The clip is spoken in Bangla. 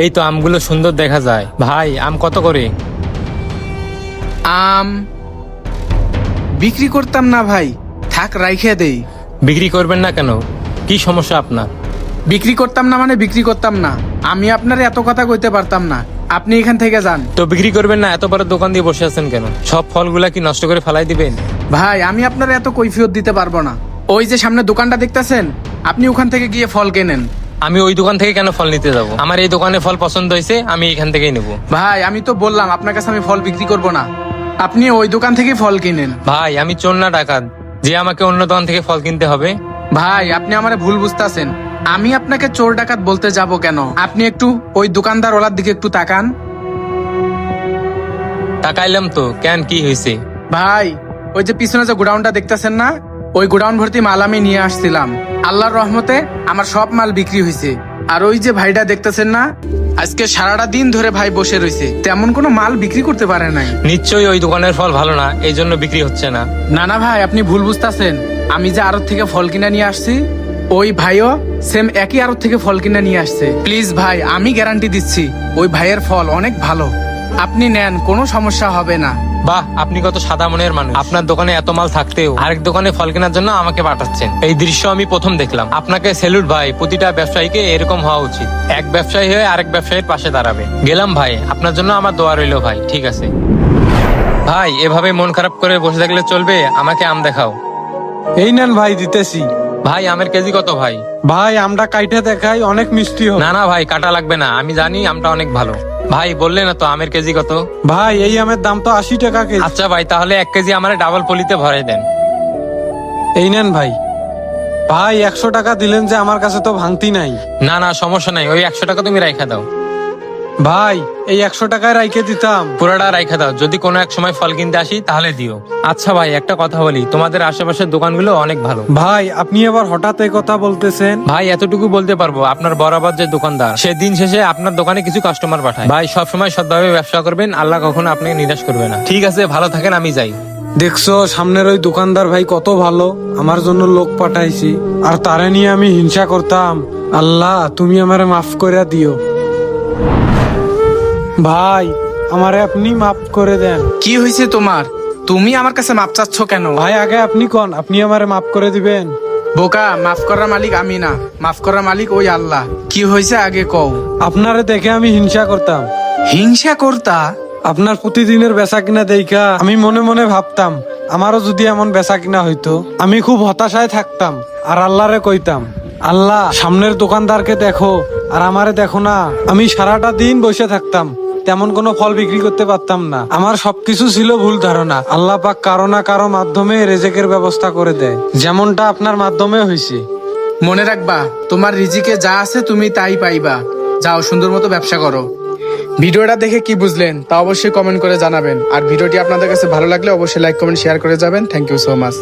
এই তো আমগুলো সুন্দর দেখা যায়। ভাই আম কত করে? আম বিক্রি করতাম না ভাই থাক রাইখে দেই। বিক্রি করবেন না কেন? কি সমস্যা আপনার? বিক্রি করতাম না মানে বিক্রি করতাম না। আমি আপনার এত কথা কইতে পারতাম না। আপনি এখান থেকে যান। তো বিক্রি করবেন না এত বড় দোকান দিয়ে বসে আছেন কেন? সব ফলগুলা কি নষ্ট করে ফেলাই দিবেন? ভাই আমি আপনার এত কৈফিয়ত দিতে পারব না। ওই যে সামনে দোকানটা দেখতেছেন আপনি ওখান থেকে গিয়ে ফল কেনেন। আমি ওই দোকান থেকে কেন ফল নিতে যাব? আমার এই দোকানে ফল পছন্দ হয়েছে আমি এখান থেকেই নেব। ভাই আমি তো বললাম আপনার কাছে আমি ফল বিক্রি করব না। আপনি ওই দোকান থেকে ফল কিনেন। ভাই আমি চোর না ডাকাত। যে আমাকে অন্য দোকান থেকে ফল কিনতে হবে? ভাই আপনি আমার ভুল বুঝতেছেন। আমি আপনাকে চোর ডাকাত বলতে যাব কেন? আপনি একটু ওই দোকানদার ওলার দিকে একটু তাকান। তাকাইলাম তো কেন কি হয়েছে? ভাই ওই যে পিছনে যে গোডাউনটা দেখতেছেন না? ওই গোডাউন ভর্তি মাল আমি নিয়ে আসছিলাম। আল্লাহর রহমতে আমার সব মাল বিক্রি হয়েছে আর ওই যে ভাইটা দেখতেছেন না আজকে সারাটা দিন ধরে ভাই বসে রয়েছে তেমন কোনো মাল বিক্রি করতে পারে নাই। নিশ্চয়ই ওই দোকানের ফল ভালো না এই জন্য বিক্রি হচ্ছে না। না না ভাই আপনি ভুল বুঝতেছেন। আমি যে আড়ত থেকে ফল কিনে নিয়ে আসছি ওই ভাইও সেম একই আড়ত থেকে ফল কিনে নিয়ে আসছে। প্লিজ ভাই আমি গ্যারান্টি দিচ্ছি ওই ভাইয়ের ফল অনেক ভালো। আপনি নেন কোনো সমস্যা হবে না। বাহ আপনি কত সাদা মনের মানুষ। আপনার দোকানে এত মাল থাকতেও আরেক দোকানে ফল কেনার জন্য আমাকে পাঠাচ্ছেন। এই দৃশ্য আমি প্রথম দেখলাম। আপনাকে সেলুট ভাই প্রতিটা ব্যবসায়ীকে এরকম হওয়া উচিত। এক ব্যবসায়ী হয়ে আরেক ব্যবসায়ীর পাশে দাঁড়াবে। গেলাম ভাই আপনার জন্য আমার দোয়া রইল ভাই ঠিক আছে। ভাই এভাবে মন খারাপ করে বসে থাকলে চলবে? আমাকে আম দেখাও। এই নেন ভাই দিতেছি। ভাই আমের কেজি কত ভাই? ভাই আমরা কাইটে দেখাই অনেক মিষ্টি হবে না না ভাই কাটা লাগবে না। আমি জানি আমটা অনেক ভালো। ভাই বললে না তো আমের কেজি কত? ভাই এই আমের দাম তো আশি টাকা কেজি। আচ্ছা ভাই তাহলে এক কেজি আমার ডাবল পলিতে ভরে দেন। এই নেন ভাই। ভাই একশো টাকা দিলেন যে আমার কাছে তো ভাঙতি নাই। না না সমস্যা নাই। ওই একশো টাকা তুমি রাইখা দাও। ভাই এই একশো টাকায় রাইখে দিতাম। পুরাটা রাইখা দাও। যদি কোনো এক সময় ফল কিনতে আসি তাহলে দিও। আচ্ছা ভাই একটা কথা বলি। তোমাদের আশেপাশের দোকানগুলো অনেক ভালো। ভাই আপনি আবার হঠাৎ এই কথা বলতেছেন? ভাই এতটুকু বলতে পারব আপনার বরাবর যে দোকানদার সে দিন শেষে আপনার দোকানে কিছু কাস্টমার পাঠায়। ভাই সবসময় সৎভাবে ব্যবসা করবেন আল্লাহ কখনো আপনাকে নিরাশ করবে না। ঠিক আছে ভালো থাকেন আমি যাই। দেখছ সামনের ওই দোকানদার ভাই কত ভালো। আমার জন্য লোক পাঠাইছি। আর তারে নিয়ে আমি হিংসা করতাম। আল্লাহ তুমি আমার মাফ করে দিও। ভাই আমারে আপনি মাফ করে দেন। কি হয়েছে তোমার? তুমি আমার কাছে মাপ চাচ্ছ কেন? ভাই আগে আপনি কোন আপনি আমারে মাফ করে দিবেন। বোকা মাফ করার মালিক আমি না। মাফ করার মালিক ওই আল্লাহ। কি হয়েছে আগে কও? আপনারে দেখে আমি হিংসা করতাম। হিংসা করতা? আপনার প্রতিদিনের বেচা কিনা দেখা আমি মনে মনে ভাবতাম আমারও যদি এমন বেচা কিনা হইতো আমি খুব হতাশায় থাকতাম আর আল্লাহরে কইতাম আল্লাহ সামনের দোকানদারকে দেখো আর আমারে দেখো না, আমি সারাটা দিন বসে থাকতাম, তেমন কোনো ফল বিক্রি করতে পারতাম না। আমার সবকিছু ছিল ভুল ধারণা। আল্লাহ পাক কারও না কারও মাধ্যমে রেজেকের ব্যবস্থা করে দেয়। যেমনটা আপনার মাধ্যমে হয়েছে। মনে রাখবা, তোমার রিজিকে যা আছে তুমি তাই পাইবা। যাও, সুন্দর মতো ব্যবসা করো। ভিডিওটা দেখে কি বুঝলেন, তা অবশ্যই কমেন্ট করে জানাবেন। আর ভিডিওটি আপনাদের কাছে ভালো লাগলে অবশ্যই লাইক কমেন্ট শেয়ার করে যাবেন। Thank you so much